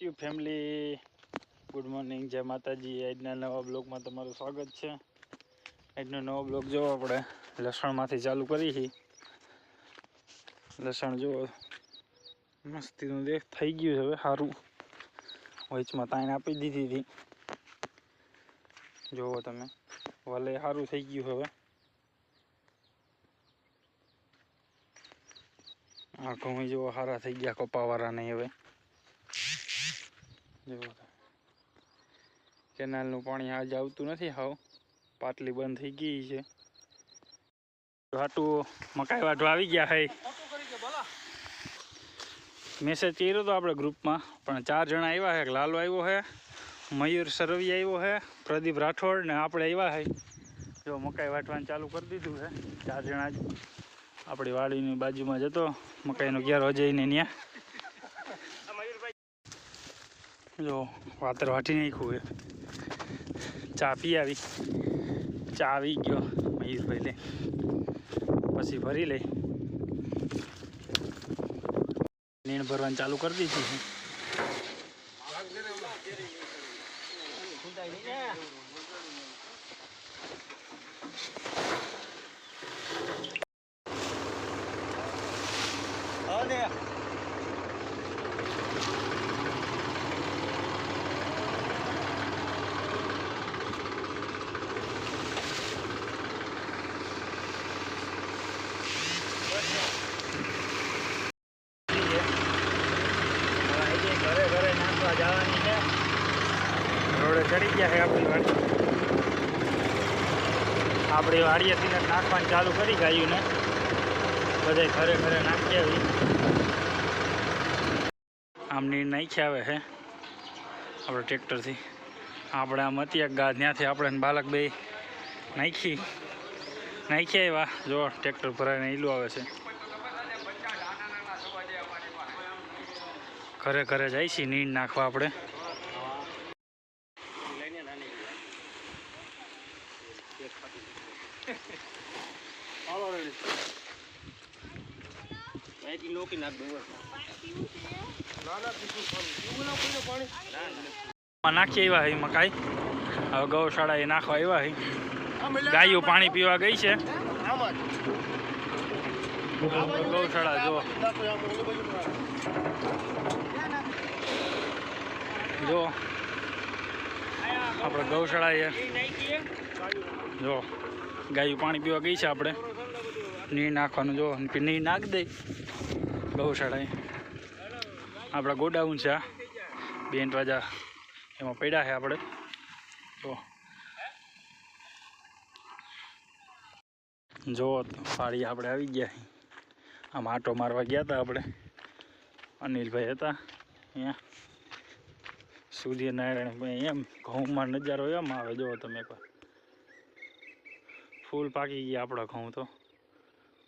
You family good morning જય માતાજી આજના નવા બ્લોગમાં તમારું સ્વાગત છે. આજનો નવો બ્લોગ જો આપણે. લસણમાંથી ચાલુ કરી છે લસણ જો મસ્તીનું દેખ, થઈ ગયું છે હવે સારું. વચમાં તાણ આપી દીધી હતી. જુઓ તમે. વલે સારું થઈ ગયું હવે. આ ઘઉં જેવો સારા થઈ ગયા કપાવાળા નહીં હવે. જુઓ કેનાલનું પાણી આજ આવતું નથી હાવ. પાટલી બંધ થઈ ગઈ છે. વાટું મકાઈ વાટવા આવી ગયા હે. મેસેજ કર્યો તો આપણે ગ્રુપમાં, પણ ચાર જણા આવ્યા છે લાલો આવ્યો છે મયુર સરવી આવ્યો છે પ્રદીપ રાઠોડ ને આપણે આવ્યા છે જો મકાઈ વાટવાનું ચાલુ કરી દીધું છે ચાર જણા જ. આપણી વાડીની બાજુમાં જતો મકાઈનો ઘેર અજયને ત્યાં જો, વાતર વાટી નાખ્યું એ ચા પી આવી. ચા આવી ગયો મયુરભાઈ લે પછી ભરી લે નીણ ભરવાનું ચાલુ કરી દીધી છે ઘરે ઘરે નાખવા જવાની છે. રોડે ચડી ગયા છે આપણી વાડી. આપણે વાડીએથી નાખવાનું ચાલુ કરી ગાયું ને. બધે ઘરે ઘરે નાખી આવી. આમ નીર નાખી આવે છે. આપણે ટ્રેક્ટરથી. આપણે આમ હતી ગા ત્યાંથી આપણે બાલક બે નાખી. નાખી આવ્યા. જો, ટ્રેક્ટર ભરાઈને ઈલું આવે છે. ઘરે ઘરે જાય છે, નીંદ નાખવા આપણે. નાખીએ નાખી આવ્યા છે મકાઈ હવે ગૌશાળા એ નાખવા આવ્યા છે ગાયો પાણી પીવા ગઈ છે. ગૌશાળા જો જો, આપણે ગૌશાળા જો, ગાયું પાણી પીવા ગઈ છે આપણે. નીર નાખવાનું જો નીર નાખ દે ગૌશાળાએ આપણા ગોડાઉન છે આ. બેન રાજા એમાં પડ્યા છે આપણે. જો. જો ફાળી આપણે આવી ગયા આમ આટો મારવા ગયા હતા આપણે. અનિલભાઈ હતા અહીંયા. સૂર્યનારાયણ એમ ઘઉંમાં નજારો એમ આવે. જો તમે એકવાર. ફૂલ પાકી ગયા આપણા ઘઉં તો.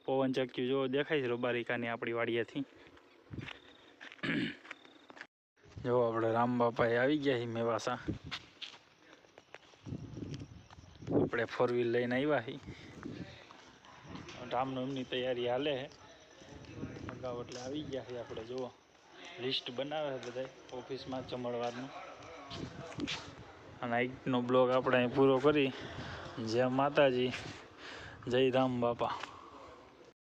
પવન ચક્યું જો દેખાય છે રોબારિકાની આપણી વાડિયાથી જો આપણે રામ બાપાએ આવી ગયા છીએ મેવાસા. આપણે ફોર વ્હીલ લઈને આવ્યા છીએ. રામનવમીની તૈયારી હાલે અગાઉ એટલે આવી ગયા છે આપણે, જુઓ. લિસ્ટ બનાવે છે બધા ઓફિસમાં ચમળવારનું અને આજનો બ્લોગ આપણે અહીં પૂરો કરી. જય માતાજી, જય રામ બાપા.